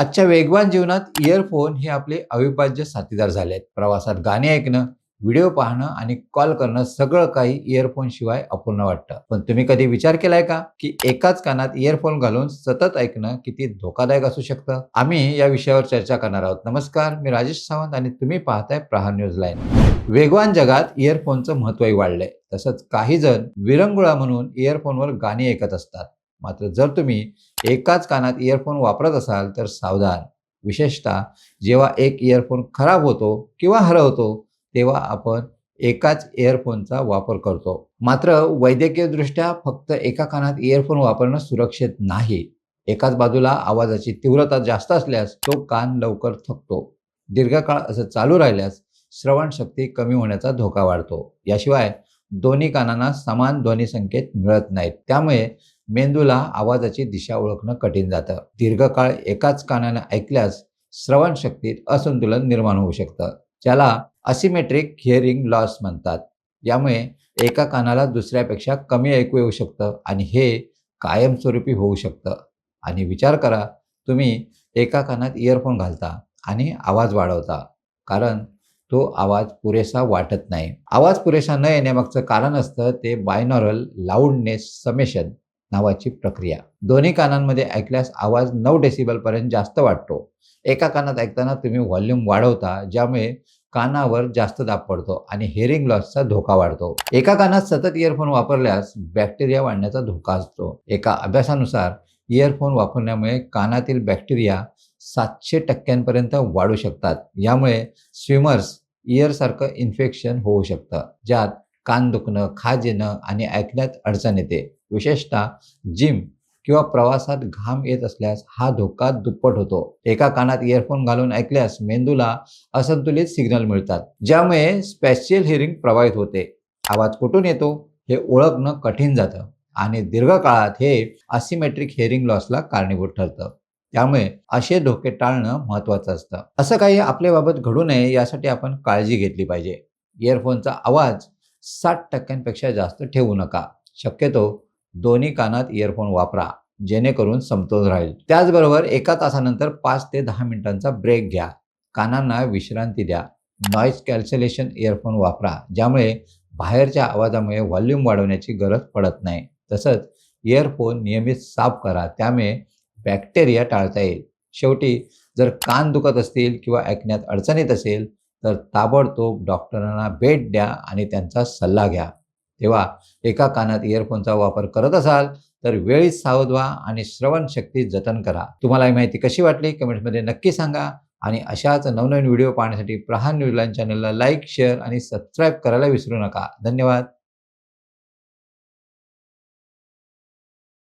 आजच्या वेगवान जीवनात इयरफोन हे आपले अविभाज्य साथीदार झाले आहेत. प्रवासात गाणी ऐकणं व्हिडिओ पाहणं आणि कॉल करणं सगळं काही इयरफोन शिवाय अपूर्ण वाटतं. पण तुम्ही कधी विचार केलाय का की एकाच कानात इयरफोन घालून सतत ऐकणं किती धोकादायक असू शकतं? आम्ही या विषयावर चर्चा करणार आहोत. नमस्कार मी राजेश सावंत आणि तुम्ही पाहताय प्रहार न्यूज लाईन. वेगवान जगात इयरफोनचं महत्वही वाढलंय. तसंच काही जण विरंगुळा म्हणून इयरफोनवर गाणी ऐकत असतात. मात्र जर तुम्ही एकाच कानात इयरफोन वापरत असाल तर सावधान. विशेषतः जेव्हा एक इयरफोन खराब होतो किंवा हरवतो तेव्हा आपण एकाच इयरफोनचा वापर करतो. मात्र वैद्यकीयदृष्ट्या फक्त एका कानात इयरफोन वापरणं सुरक्षित नाही. एकाच बाजूला आवाजाची तीव्रता जास्त असल्यास तो कान लवकर थकतो. दीर्घकाळ असं चालू राहिल्यास श्रवणशक्ती कमी होण्याचा धोका वाढतो. याशिवाय दोन्ही कानांना समान ध्वनी संकेत मिळत नाहीत. त्यामुळे मेंदूला आवाजाची दिशा ओळखणं कठीण जातं. दीर्घकाळ एकाच कानानं ऐकल्यास श्रवणशक्तीत असंतुलन निर्माण होऊ शकतं. ज्याला असिमेट्रिक हिअरिंग लॉस म्हणतात. यामुळे एका कानाला दुसऱ्यापेक्षा कमी ऐकू येऊ शकतं आणि हे कायमस्वरूपी होऊ शकतं. आणि विचार करा तुम्ही एका कानात इयरफोन घालता आणि आवाज वाढवता. कारण तो आवाज पुरेसा वाटत नाही. आवाज पुरेसा न येण्यामागचं कारण असतं ते बायनॉरल लाऊडनेस समेशन. नावाची प्रक्रिया. दोन्ही कानांमध्ये ऐकल्यास आवाज नऊ डेसिबलपर्यंत जास्त वाटतो. एका कानात ऐकताना तुम्ही व्हॉल्यूम वाढवता ज्यामुळे कानावर जास्त दाब पडतो आणि हेअरिंग लॉसचा धोका वाढतो. एका कानात सतत इयरफोन वापरल्यास बॅक्टेरिया वाढण्याचा धोका असतो. एका अभ्यासानुसार इयरफोन वापरण्यामुळे कानातील बॅक्टेरिया सातशे टक्क्यांपर्यंत वाढू शकतात. यामुळे स्विमर्स इयरसारखं इन्फेक्शन होऊ शकतं. ज्यात कान दुखणं खाज येणं आणि ऐकण्यात अडचण येते. विशेषतः जिम किंवा प्रवासात घाम येत असल्यास हा धोका दुप्पट होतो. एका कानात इयरफोन घालून ऐकल्यास मेंदूला असंतुलित सिग्नल मिळतात ज्यामुळे स्पॅशियल हिअरिंग प्रभावित होते. आवाज कुठून येतो हे ओळखणं कठीण जातं आणि दीर्घकाळात हे असिमेट्रिक हिअरिंग लॉसला कारणीभूत ठरतं. त्यामुळे असे धोके टाळणं महत्त्वाचं असतं. असं काही आपल्याबाबत घडू नये यासाठी आपण काळजी घेतली पाहिजे. इयरफोनचा आवाज साठ टक्क्यांपेक्षा जास्त ठेवू नका. शक्यतो दोन्ही कानात इयरफोन वापरा जेणेकरून समतोल राहील. त्याचबरोबर एका तासानंतर पाच ते दहा मिनिटांचा ब्रेक घ्या. कानांना विश्रांती द्या. नॉईज कॅल्सलेशन इयरफोन वापरा ज्यामुळे बाहेरच्या आवाजामुळे व्हॉल्यूम वाढवण्याची गरज पडत नाही. तसंच इयरफोन नियमित साफ करा त्यामुळे बॅक्टेरिया टाळता येईल. शेवटी जर कान दुखत असतील किंवा ऐकण्यात अडचणीत असेल तर ताबडतोब डॉक्टरांना भेट द्या आणि त्यांचा सल्ला घ्या. तेव्हा एका कानात इयरफोनचा वापर करत असाल तर वेळीच सावध व्हा आणि श्रवणशक्ती जतन करा. तुम्हाला ही माहिती कशी वाटली कमेंट्समध्ये नक्की सांगा आणि अशाच नवनवीन व्हिडिओ पाहण्यासाठी प्रहान न्यूजलाईन चॅनलला लाईक शेअर आणि सबस्क्राईब करायला विसरू नका. धन्यवाद.